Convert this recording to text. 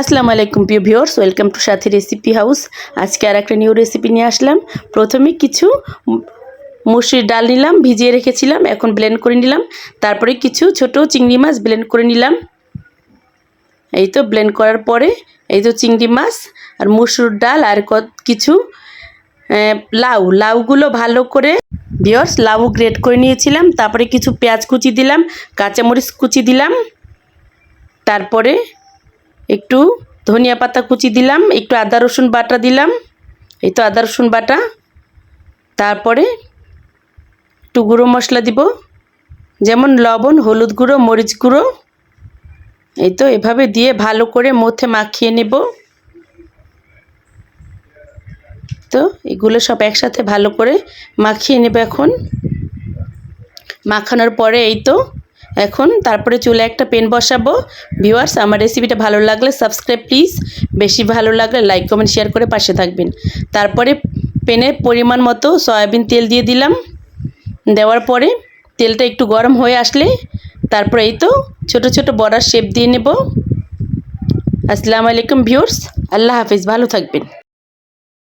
আসসালামু আলাইকুম প্রিয় viewers, welcome to Sathi recipe house. আজকে আর একটা নিউ রেসিপি নিয়ে আসলাম। প্রথমে কিছু মুসুরির ডাল নিলাম, ভিজিয়ে রেখেছিলাম, এখন ব্লেন্ড করে নিলাম। তারপরে কিছু ছোট চিংড়ি মাছ ব্লেন্ড করে নিলাম। এই তো ব্লেন্ড করার পরে এই তো চিংড়ি মাছ আর মুসুর ডাল আর কিছু লাউ। লাউগুলো ভালো করে ভিওর্স লাউ গ্রেট করে নিয়েছিলাম। তারপরে কিছু পেঁয়াজ কুচি দিলাম, কাঁচামরিচ কুচি দিলাম। তারপরে একটু ধনিয়া পাতা কুচি দিলাম, একটু আদা রসুন বাটা দিলাম, এই তো আদা রসুন বাটা। তারপরে একটু গুঁড়ো মশলা দিব, যেমন লবণ, হলুদ গুঁড়ো, মরিচ গুঁড়ো। এই তো এভাবে দিয়ে ভালো করে মধ্যে মাখিয়ে নেব। তো এগুলো সব একসাথে ভালো করে মাখিয়ে নেব এখন। মাখানোর পরে এই তো এখন তারপরে চুলে একটা পেন বসাবো। ভিউয়ার্স আমার রেসিপিটা ভালো লাগলে সাবস্ক্রাইব প্লিজ বেশি ভালো লাগলে লাইক কমেন্ট শেয়ার করে পাশে থাকবেন। তারপরে পেনে পরিমাণ মতো সয়াবিন তেল দিয়ে দিলাম। দেওয়ার পরে তেলটা একটু গরম হয়ে আসলে তারপরে এই তো ছোট ছোট বড়ার শেপ দিয়ে নেব। আসসালামু আলাইকুম ভিউয়ার্স আল্লাহ হাফিজ, ভালো থাকবেন।